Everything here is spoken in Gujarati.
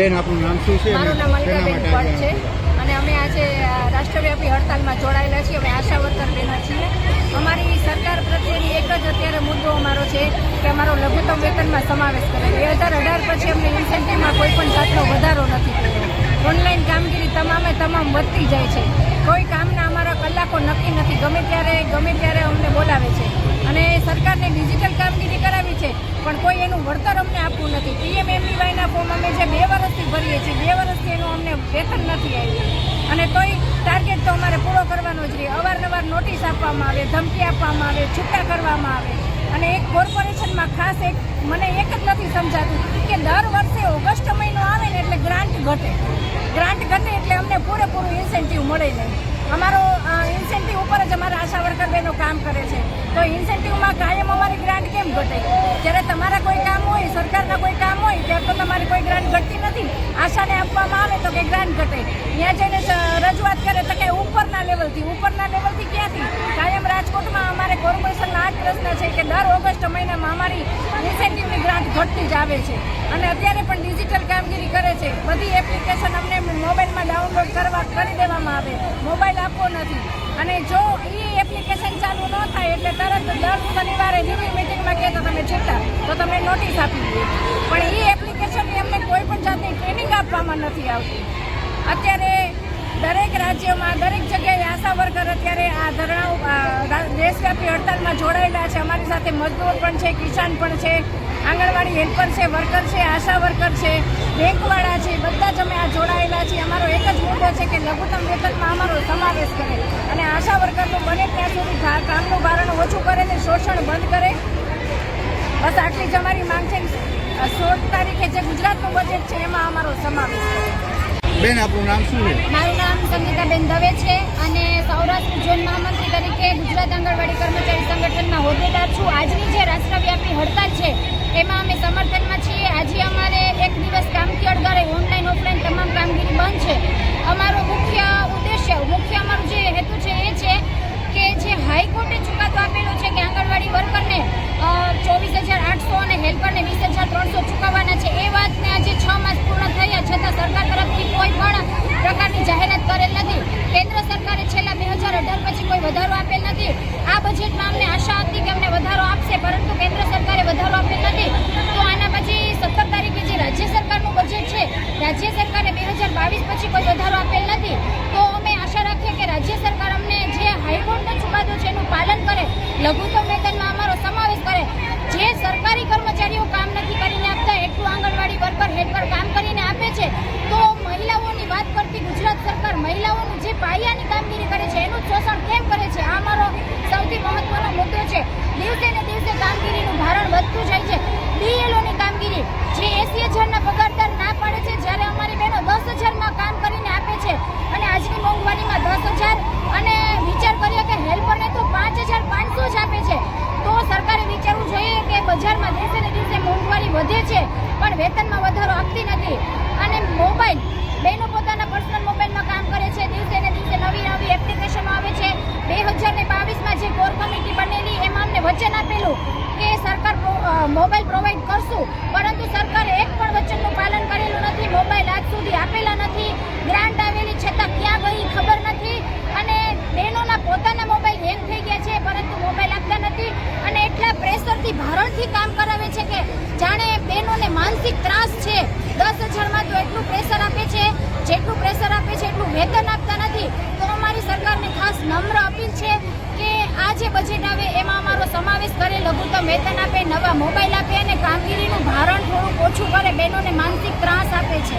બેન આપનું નામ શું છે? મારું નામ અને અલકાબેન શેના ભટ્ટ છે. અને અમે આજે રાષ્ટ્રવ્યાપી હડતાલમાં જોડાયેલા છીએ. અમે આશા વર્કર બહેનો છીએ. અમારી સરકાર પ્રત્યેની એક જ અત્યારે મુદ્દો અમારો છે કે અમારો લઘુત્તમ વેતનમાં સમાવેશ કરે બે હજાર અઢાર પછી અમને ઇન્સેન્ટિવમાં કોઈ પણ જાતનો વધારો નથી થયો. ઓનલાઈન કામગીરી તમામે તમામ વધતી જાય છે. કોઈ કામના અમારા કલાકો નક્કી નથી. ગમે ત્યારે ગમે ત્યારે અમને બોલાવે છે. છે. પણ કોઈ એનું વળતર અમને આપવું નથી. પીએમ પીએમએમડીવાયના ફોર્મ અમે જે બે વર્ષથી ભરીએ છીએ, બે વર્ષથી એનું અમને વેતન નથી આવ્યું. અને તોય ટાર્ગેટ તો અમારે પૂરો કરવાનો જ રહે. અવારનવાર નોટિસ આપવામાં આવે, ધમકી આપવામાં આવે, છૂટા કરવામાં આવે. અને એક કોર્પોરેશનમાં ખાસ એક મને એક જ નથી સમજાતું કે દર વર્ષે ઓગસ્ટ મહિનો આવે ને એટલે ગ્રાન્ટ ઘટે. ગ્રાન્ટ ઘટે એટલે અમને પૂરેપૂરું ઇન્સેન્ટિવ મળે નહીં. અમારો ઇન્સેન્ટિવ ઉપર જ અમારા આશા વર્કર બહેનો કામ કરે છે. તો ઇન્સેન્ટિવમાં કાયમ અમારી ગ્રાન્ટ કેમ ઘટે જ્યારે તમારા કોઈ કામ હોય, સરકારના કોઈ કામ હોય, ત્યારે તો તમારી કોઈ ગ્રાન્ટ ઘટતી નથી. આશાને આપવામાં આવે તો કે ગ્રાન્ટ ઘટે ત્યાં જઈને રજૂઆત કરે તો કે ઉપરના લેવલથી ઉપરના લેવલથી ક્યાંથી? કાયમ રાજકોટમાં અમારે કોર્પોરેશનના આ જ પ્રશ્ન છે કે દર ઓગસ્ટ મહિનામાં અમારી ઇન્સેન્ટિવની ગ્રાન્ટ ઘટતી જ આવે છે. અને અત્યારે પણ ડિજિટલ કામગીરી કરે છે. બધી એપ્લિકેશન અમને મોબાઈલમાં ડાઉનલોડ કરવા કરી દેવામાં આવે. મોબાઈલ આપવો નથી. અને જો એ એપ્લિકેશન ચાલુ ન થાય એટલે તરત દર શનિવારે રિવ્યુ મિટિંગમાં કહે તો તમે છૂટા તો તમે નોટિસ આપી દઈએ. પણ એ એપ્લિકેશનની અમને કોઈ પણ જાતની ટ્રેનિંગ આપવામાં નથી આવતી. અત્યારે દરેક રાજ્યમાં દરેક જગ્યાએ આશા વર્કર અત્યારે આ ધરણાઓ આ, દેશવ્યાપી હડતાલમાં જોડાયેલા છે. અમારી સાથે મજદૂર પણ છે કિસાન પણ છે આંગણવાડી હેલ્પર છે વર્કર છે આશા વર્કર છે. બેંકવાળા છે બધા જ અમે આ જોડાયેલા છીએ. અમારો એક જ મુદ્દો છે કે લઘુત્તમ વેતનમાં અમારો સમાવેશ કરે. અને આશા વર્કરનું બને ત્યાં સુધી કામનું ભારણ ઓછું કરે ને શોષણ બંધ કરે. બસ આટલી જ અમારી માંગ છે. સોળ તારીખે જે ગુજરાતનું બજેટ છે એમાં અમારો સમાવેશ કરે બેન આપણું નામ શું છે? મારું નામ સંગીતાબેન દવે છે અને સૌરાષ્ટ્ર ઝોન મહામંત્રી તરીકે ગુજરાત આંગણવાડી કર્મચારી સંગઠનના હોદ્દેદાર છું. આજની જે રાષ્ટ્રવ્યાપી હડતાલ છે એમાં અમે સમર્થનમાં જે હાઈકોર્ટે ચુકાદો આપેલો છે કે આંગણવાડી વર્કરને ચોવીસ હજાર આઠસો અને હેલ્પરને વીસ હજાર ત્રણસો ચૂકવવાના છે, એ વાતને આજે છ માસ પૂર્ણ થયા છતાં સરકાર તરફથી કોઈ પણ પ્રકારની જાહેરાત કરેલ નથી. કેન્દ્ર સરકારે છેલ્લા બે હજાર અઢાર પછી કોઈ વધારો આપેલ નથી. આ બજેટમાં અમને આશા હતી કે અમને વધારો આપશે, પરંતુ કેન્દ્ર સરકારે વધારો આપેલ નથી તો આના પછી સત્તર તારીખે જે રાજ્ય સરકારનું બજેટ છે રાજ્ય સરકારે બે હજાર બાવીસ પછી કોઈ વધારો આપેલ નથી તો અમે આશા રાખીએ કે રાજ્ય સરકાર અમને જે હાઈકોર્ટનો ચુકાદો છે એનું પાલન કરે લઘુત્તમ વેતનમાં અમારો સમાવેશ કરે જે સરકારી કર્મચારીઓ કામ નથી કરીને આપતા એટલું આંગણવાડી વર્કર હેલ્પર કામ કરીને આપે છે તો મહિલાઓની વાત કરતી ગુજરાત સરકાર મહિલાઓનું જે પાયાની કામગીરી કરે છે, એનું શોષણ કેમ કરે છે? આ મારો સૌથી મહત્વનો મુદ્દો છે. દિવસે ને દિવસે કામગીરીનું ભારણ વધતું જાય છે. બીએલઓની કામગીરી જે એસી હજારના પગારદાર ના પાડે છે જ્યારે અમારી બહેનો દસ હજારમાં કામ કરીને આપે છે અને આજની મોંઘવારીમાં દસ હજાર અને વિચાર કરીએ કે હેલ્પરને તો પાંચ હજાર પાંચસો જ આપે છે તો સરકારે વિચારવું જોઈએ કે બજારમાં દિવસે ને દિવસે મોંઘવારી વધે છે પણ વેતનમાં વધારો આપતી નથી. અને મોબાઈલ બહેનો પોતાના પર્સનલ મોબાઈલમાં કામ કરે છે, દિવસે ને દિવસે નવી નવી એપ્લિકેશનો આવે છે. બે હજાર ને બાવીસમાં જે કોર કમિટી બનેલી, એમાં અમને વચન આપેલું કે સરકાર મોબાઈલ પ્રોવાઈડ કરશું. પરંતુ સરકારે એક પણ વચનનું પાલન કરેલું નથી મોબાઈલ આજ સુધી આપેલા નથી ગ્રાન્ટ આવેલી છતાં ક્યાં ગઈ ખબર નથી અને બહેનોના પોતાના મોબાઈલ હેંગ થઈ ગયા છે પરંતુ મોબાઈલ આપતા નથી અને એટલા પ્રેશરથી ભારણથી કામ કરાવે છે કે જાણે બહેનોને માનસિક ત્રાસ છે દસ હજારમાં તો એટલું પ્રેશર આપે છે જેટલું પ્રેશર આપે છે, એટલું વેતન આપતા નથી. તો અમારી સરકારને ખાસ નમ્ર અપીલ છે કે આ જે બજેટ આવે, એમાં અમારો સમાવેશ કરે, લઘુત્તમ વેતન આપે, નવા મોબાઈલ આપે અને કામગીરીનું ભારણ થોડુંક ઓછું કરે, બહેનોને માનસિક ત્રાસ આપે છે.